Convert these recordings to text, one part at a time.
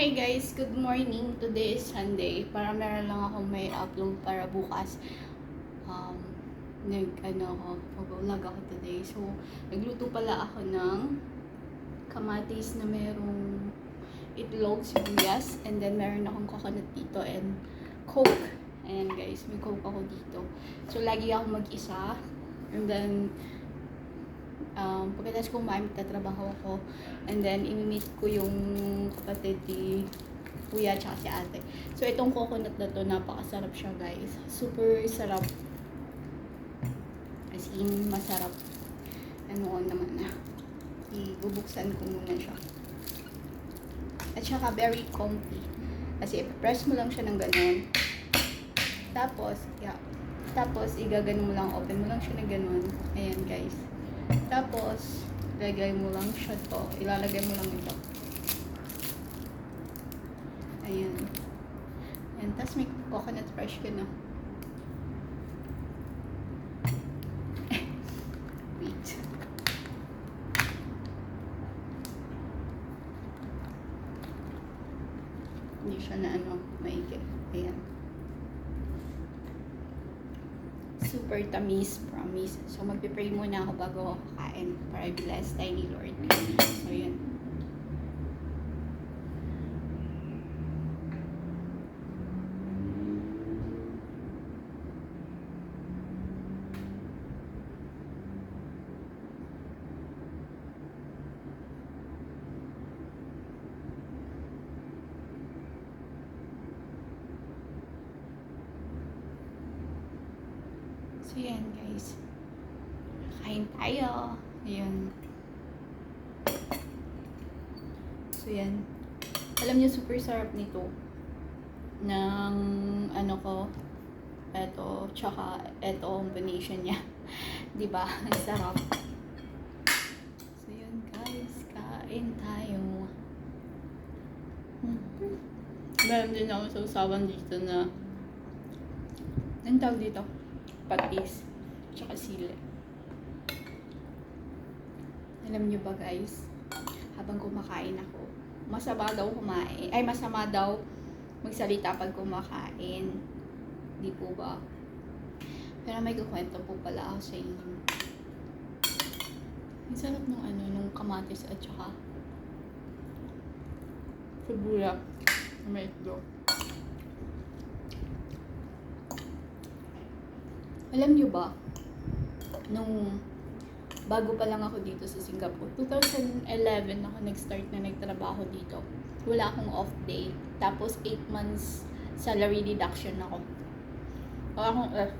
Hi guys, good morning. Today is Sunday. Para meron lang ako may upload para bukas. Um, nag, ano ako, mag-vlog ako today. So, nagluto pala ako ng kamatis na merong itlog, sibuyas, and then meron akong coconut dito and coke. Ayan guys, may coke ako dito. So, lagi ako mag-isa. And then, um, pagkatapos kumain, tatrabaho ako. And then, imi-meet ko yung kapatid ni kuya tsaka si ate. So, itong coconut na to, napakasarap siya guys. Super sarap. As in, masarap. Ano naman na. Ibubuksan ko muna siya. At saka, very comfy. Kasi, press mo lang siya ng ganun. Tapos, yeah. Tapos, igaganon mo lang, open mo lang siya ng ganun. Ayan, guys. Tapos, lagay mo lang siya to. Ilalagay mo lang ito. Ayan. Ayan. Tapos may coconut fresh ka na. Wait. Hindi siya na ano, maigi. Ayan. Super tamis, promise. So, magpipray muna ako bago kakain para i-bless tayo ni Lord. So, yun. So, yan guys. Kain tayo. Ayan. So, yan. Alam niyo, super sarap nito. Ng ano ko, eto, tsaka eto combination niya. 'Di ba? Ang sarap. So, yun guys. Kain tayo. Hmm. Meron din ako sa usawan dito na ang tawag dito? Patis, tsaka sili. Alam niyo ba guys, habang kumakain ako, masama daw kumain, ay masama daw magsalita pag kumakain. Di po ba? Pero may kukwento po pala ako sa inyo. Ang sarap nung ano, nung kamatis at saka na may itlog. Alam niyo ba, nung bago pa lang ako dito sa Singapore, 2011 ako nag-start na nagtrabaho dito. Wala akong off day. Tapos 8 months salary deduction ako. Wala akong, uh,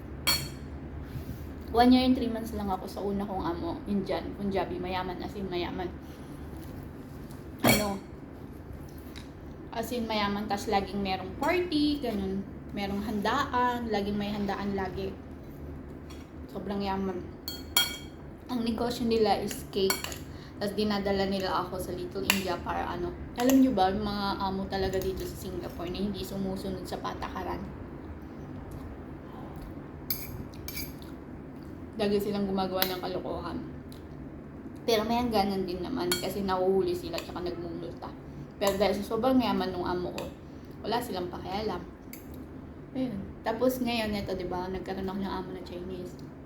one year and 3 months lang ako sa una kong amo, Indian, Punjabi, mayaman, as in mayaman. Ano, as in mayaman, tas laging merong party, ganun. Merong handaan, laging may handaan lagi sobrang yaman. Ang negosyo nila is cake. Tapos dinadala nila ako sa Little India para ano. Alam nyo ba, mga amo talaga dito sa Singapore na hindi sumusunod sa patakaran. Lagi silang gumagawa ng kalokohan. Pero may hangganan din naman kasi nahuhuli sila tsaka nagmumulta. Pero dahil sa sobrang yaman ng amo ko, wala silang pakialam. Ayun. Tapos ngayon, ito, di ba, nagkaroon ako ng amo na Chinese.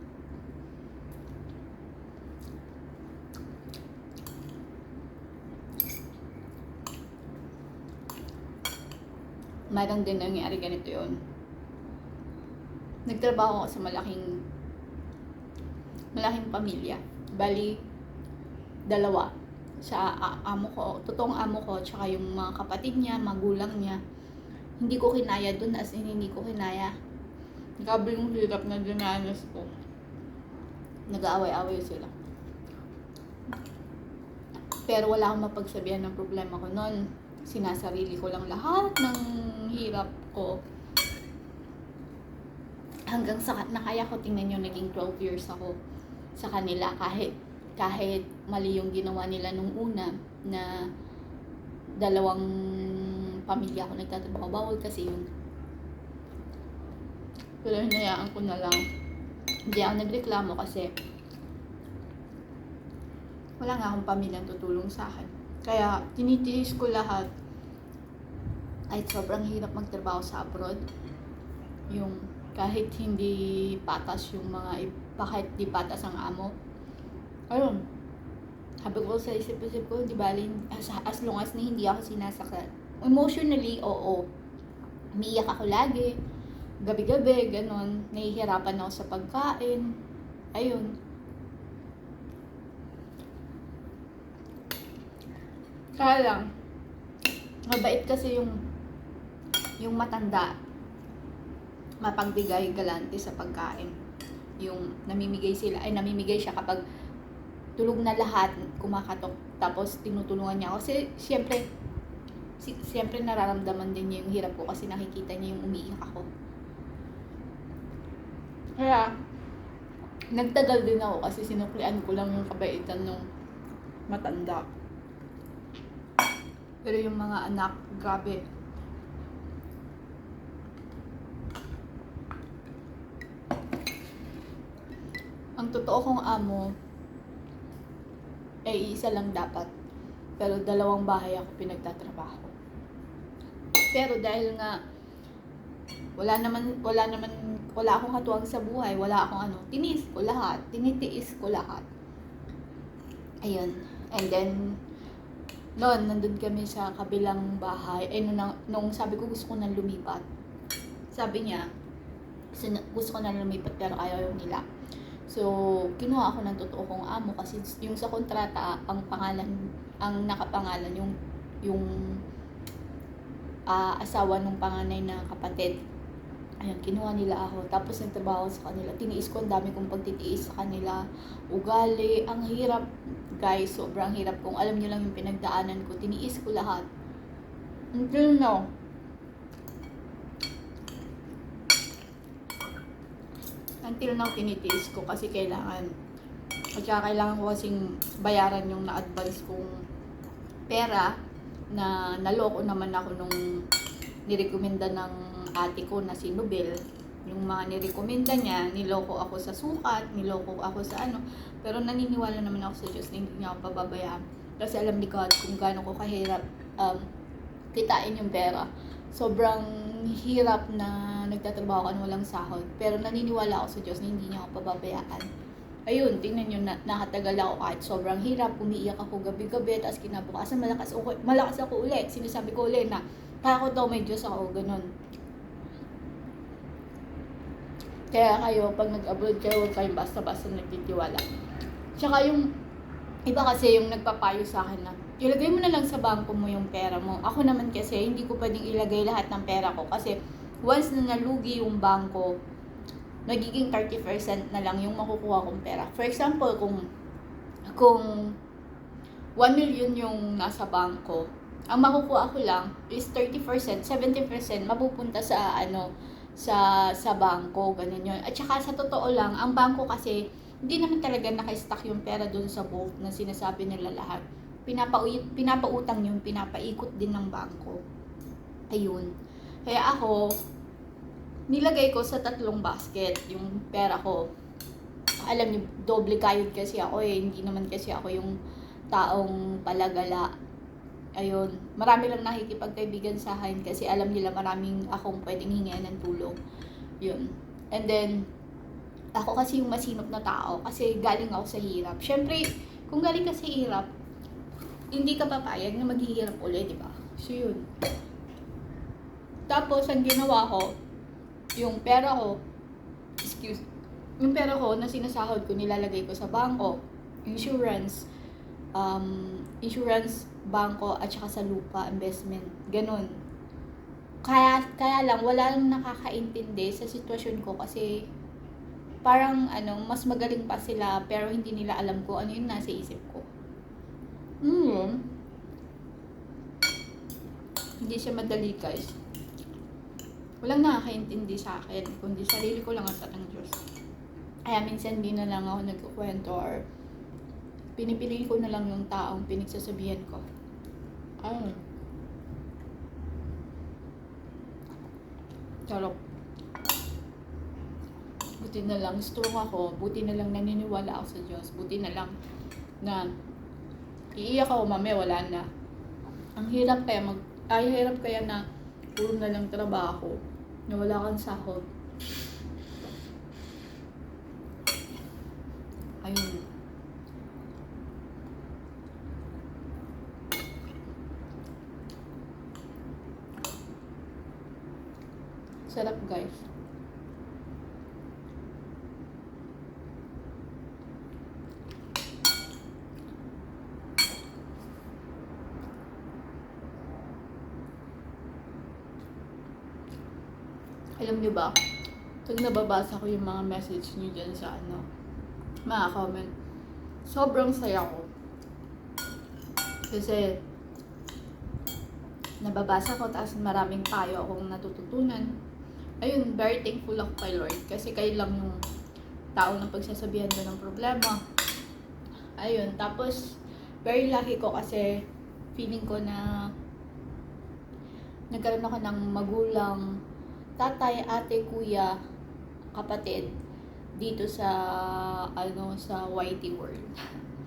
Mayroon din nangyari ganito yon. Nagtrabaho ako sa malaking malaking pamilya. Bali, dalawa. Sa amo ko, totoong amo ko, tsaka yung mga kapatid niya, magulang niya. Hindi ko kinaya dun, as in hindi ko kinaya. Grabe yung hirap na dinanas ko. Nag-aaway-away sila. Pero wala akong mapagsabihan ng problema ko noon. Sinasarili ko lang lahat ng hirap ko. Hanggang sa nakaya ko tingnan nyo, naging 12 years ako sa kanila kahit kahit mali yung ginawa nila nung una na dalawang pamilya ako nagtatrabaho. Bawal kasi yun. Pero hinayaan ko na lang. Hindi ako nagreklamo kasi wala nga akong pamilyang tutulong sa akin. Kaya tinitiis ko lahat ay sobrang hirap magtrabaho sa abroad. Yung kahit hindi patas yung mga, kahit di patas ang amo. Ayun, sabi ko sa isip-isip ko, di bali, as, as long as na hindi ako sinasaktan. Emotionally, oo. Umiiyak ako lagi. Gabi-gabi, ganon. Nahihirapan ako sa pagkain. Ayun. Kaya lang, mabait kasi yung yung matanda mapagbigay galante sa pagkain. Yung namimigay sila, ay namimigay siya kapag tulog na lahat, kumakatok, tapos tinutulungan niya ako. Kasi, siyempre, si, siyempre nararamdaman din niya yung hirap ko kasi nakikita niya yung umiiyak ako. Kaya, nagtagal din ako kasi sinuklian ko lang yung kabaitan ng matanda. Pero yung mga anak, grabe. Ang totoo kong amo, ay isa lang dapat. Pero dalawang bahay ako pinagtatrabaho. Pero dahil nga wala naman wala naman wala akong katuwang sa buhay, wala akong ano, tiniis ko lahat, tinitiis ko lahat. Ayun. And then noon nandun kami sa kabilang bahay. Eh nung, nung sabi ko gusto ko nang lumipat. Sabi niya, gusto, na- ko nang lumipat pero ayaw nila. So, kinuha ako ng totoo kong amo kasi yung sa kontrata, ang pangalan, ang nakapangalan, yung, yung ah, asawa ng panganay na kapatid. Ayun, kinuha nila ako. Tapos nagtrabaho sa kanila. Tiniis ko ang dami kong pagtitiis sa kanila. Ugali. Ang hirap, guys. Sobrang hirap. Kung alam nyo lang yung pinagdaanan ko, tiniis ko lahat. Until now. Until now, tinitiis ko kasi kailangan. At saka kailangan ko kasing bayaran yung na-advance kong pera na naloko naman ako nung nirekomenda ng ate ko na si Nobel. Yung mga nirekomenda niya, niloko ako sa sukat, niloko ako sa ano. Pero naniniwala naman ako sa Diyos na hindi niya ako pababayaan. Kasi alam ni God kung gaano ko kahirap um, kitain yung pera. Sobrang hirap na nagtatrabaho ka na walang sahod. Pero naniniwala ako sa Diyos na hindi niya ako pababayaan. Ayun, tingnan nyo, na, nakatagal ako kahit sobrang hirap, umiiyak ako gabi-gabi, tapos kinabukasan malakas ako, malakas ako ulit. Sinasabi ko ulit na, ko daw may Diyos ako, ganun. Kaya kayo, pag nag-abroad kayo, huwag kayong basta-basta nagtitiwala. Tsaka yung, iba kasi yung nagpapayo sa akin na, ilagay mo na lang sa bangko mo yung pera mo. Ako naman kasi, hindi ko pwedeng ilagay lahat ng pera ko kasi once na nalugi yung bangko, nagiging 30% na lang yung makukuha kong pera. For example, kung kung 1 million yung nasa bangko, ang makukuha ko lang is 30%, 70% mapupunta sa ano sa sa bangko, ganun yun. At saka sa totoo lang, ang bangko kasi hindi naman talaga naka-stack yung pera doon sa vault na sinasabi nila lahat. Pinapau- pinapautang yung pinapaikot din ng bangko. Ayun. Kaya ako, nilagay ko sa tatlong basket yung pera ko. Alam niyo, doble kayod kasi ako eh. Hindi naman kasi ako yung taong palagala. Ayun. Marami lang nakikipagkaibigan sa akin kasi alam nila maraming akong pwedeng hingian ng tulong. Yun. And then, ako kasi yung masinop na tao kasi galing ako sa hirap. Siyempre, kung galing ka sa hirap, hindi ka papayag na maghihirap ulit, di ba? So, yun. Tapos, ang ginawa ko, yung pera ko, excuse, yung pera ko na sinasahod ko, nilalagay ko sa bangko, insurance, um, insurance, bangko, at saka sa lupa, investment, ganun. Kaya, kaya lang, wala lang nakakaintindi sa sitwasyon ko kasi parang ano, mas magaling pa sila pero hindi nila alam ko ano yung nasa isip ko. Hmm. Hindi siya madali guys walang nakakaintindi sa akin, kundi sarili ko lang at ng Diyos. Kaya minsan di na lang ako nagkukwento or pinipili ko na lang yung taong pinagsasabihan ko. Ay. Charot. Buti na lang strong ako, buti na lang naniniwala ako sa Diyos, buti na lang na iiyak ako mamaya wala na. Ang hirap kaya mag, ay hirap kaya na puro na lang trabaho, na wala kang sahod. Ayun. Sarap guys. Alam niyo ba, pag nababasa ko yung mga message niyo dyan sa ano, mga comment, sobrang saya ko. Kasi, nababasa ko, tapos maraming payo akong natututunan. Ayun, very thankful ako kay Lord. Kasi kayo lang yung tao na pagsasabihan ko ng problema. Ayun, tapos, very lucky ko kasi feeling ko na nagkaroon ako ng magulang, tatay, ate, kuya, kapatid dito sa ano sa YT World.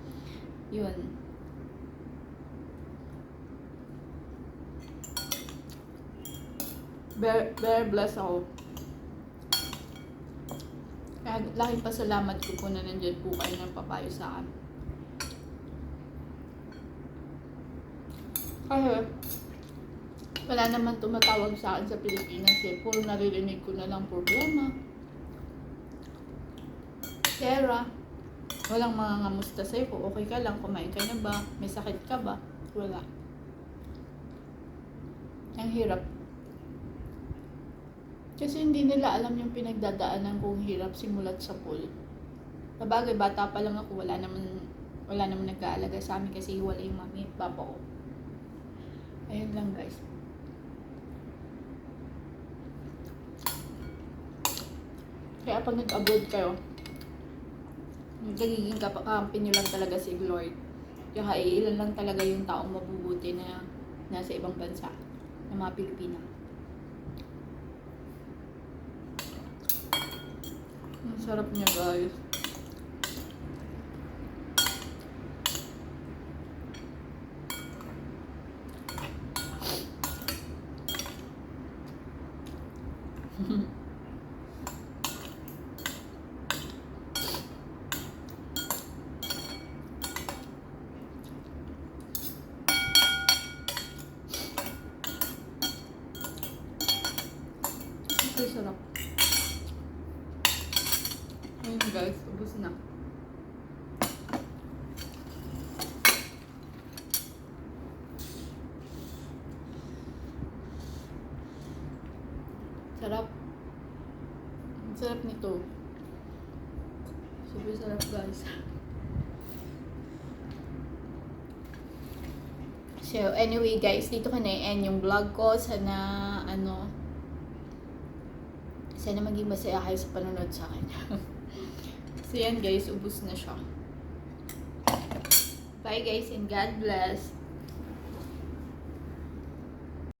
Yun. Very, very blessed ako. Kaya laking pasalamat ko po na nandyan po kayo ng papayo sa akin. Kasi, wala naman tumatawag sa akin sa Pilipinas eh. Puro naririnig ko na lang problema. Pera. Walang mga ngamusta sa'yo. Kung okay ka lang, kumain ka na ba? May sakit ka ba? Wala. Ang hirap. Kasi hindi nila alam yung pinagdadaanan kong hirap simulat sa pool. Sabagay, bata pa lang ako, wala naman, wala naman nag-aalaga sa amin kasi wala yung mami at papa ko. Ayun lang guys. Kaya pag nag-abroad kayo, nagiging kakampi nyo lang talaga si Lord. Kaya ilan lang talaga yung taong mabubuti na nasa ibang bansa, ng mga Pilipina. Ang sarap niya guys. Ito sarap. Ayun guys, ubos na. Sarap. Ang sarap nito. Super sarap guys. So, anyway guys, dito ko na i-end yung vlog ko. Sana, ano, sana maging masaya kayo sa panonood sa akin. so yan guys, ubus na siya. Bye guys and God bless.